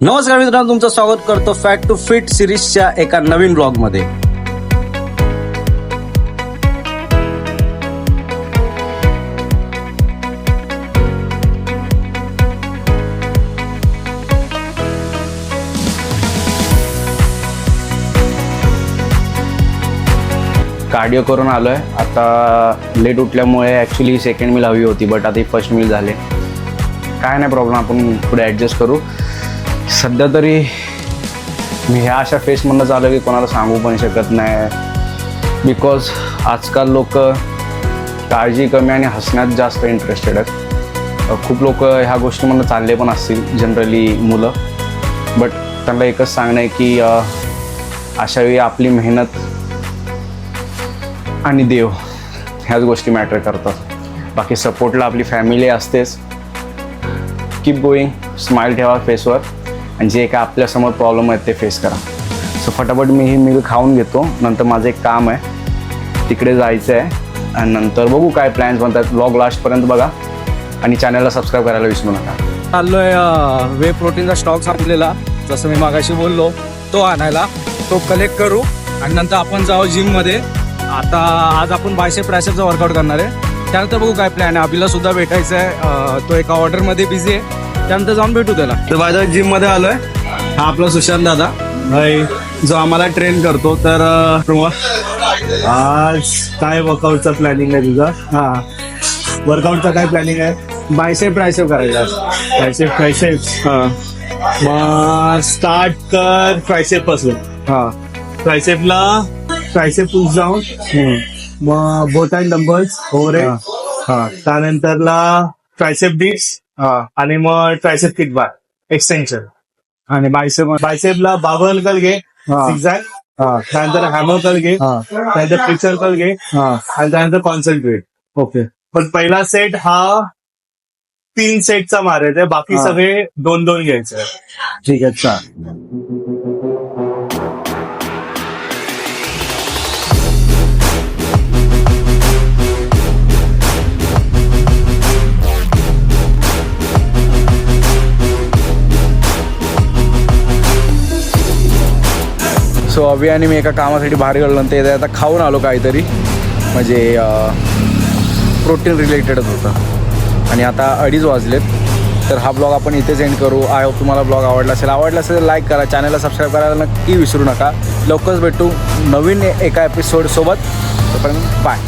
नमस्कार मित्रांनो तुमचं स्वागत करतो फॅट टू फिट सिरीजच्या एका नवीन ब्लॉगमध्ये कार्डिओ करून आलोय. आता लेट उठल्यामुळे ॲक्च्युली सेकंड मिल हवी होती बट आता फर्स्ट मिल झाले. काय नाही प्रॉब्लेम आपण पुढे ॲडजस्ट करू. सध्या तरी मी ह्या अशा फेसमधनं झालं की कोणाला सांगू पण शकत नाही. बिकॉज आजकाल लोक काळजी कमी आणि हसण्यात जास्त इंटरेस्टेड आहेत. खूप लोक ह्या गोष्टीमधनं चालले पण असतील जनरली मुलं. बट त्यांना एकच सांगणं आहे की अशावेळी आपली मेहनत आणि देव ह्याच गोष्टी मॅटर करतात. बाकी सपोर्टला आपली फॅमिली असतेच. कीप गोईंग स्माईल ठेवा फेसवर आणि जे काय आपल्यासमोर प्रॉब्लेम आहेत ते फेस करा. सो फटाफट मी ही मिल खाऊन घेतो. नंतर माझं एक काम आहे. तिकडे जायचं आहे आणि नंतर बघू काय प्लॅन्स बनतात. ब्लॉग लास्टपर्यंत बघा. आणि चॅनलला सबस्क्राईब करायला विसरू नका. चाललोय वे प्रोटीनचा स्टॉक संपलेला. जसं मी मागाशी बोललो तो आणायला. तो कलेक्ट करू. आणि नंतर आपण जाऊ जिममध्ये आता आज आपण बायसे प्रायसेपचा वर्कआउट करणार आहे. त्यानंतर बघू काय प्लॅन आहे. अभिला सुद्धा भेटायचं आहे तो एका ऑर्डरमध्ये बिझी आहे. त्यानंतर जाऊन भेटू त्याला. तर बाय जिममध्ये आलोय. हा आपला सुशांत दादा. भाई जो आम्हाला ट्रेन करतो तर अं, प्रमोद आज काय वर्कआउटचा प्लॅनिंग आहे तुझा? हा. वर्कआउटचा काय प्लॅनिंग आहे? बायसेप ट्रायसेप करायचा आज. ट्रायसेप ट्रायसेप हा. मग स्टार्ट कर ट्रायसेपपासून. हा. ट्रायसेपला ट्रायसेप पुश जाऊन मग बोट अँड डंबल्स ओव्हर हा. त्यानंतरला ट्रायसेप डिप्स हा आणि मग ट्रायसेप किक बार एक्सटेन्शन आणि बायसेप बायसेपला बाबल कल घे हा. त्यानंतर हॅमर कल घे त्यानंतर पिक्चर कल घे आणि त्यानंतर कॉन्सन्ट्रेट ओके. पण पहिला सेट हा तीन सेटचा मारायचा बाकी. सगळे दोन दोन घ्यायचे. ठीक आहे सो अभि आणि मी एका कामासाठी बाहेर गेलो ते आता खाऊन आलो काहीतरी. म्हणजे प्रोटीन रिलेटेडच होतं. आणि आता अडीच वाजलेत. तर हा ब्लॉग आपण इथेच एंड करू. आय होप तुम्हाला ब्लॉग आवडला असेल. आवडला असेल लाईक करा. चॅनलला सबस्क्राईब करायला नक्की विसरू नका. लवकरच भेटू नवीन एका एपिसोडसोबत तोपर्यंत बाय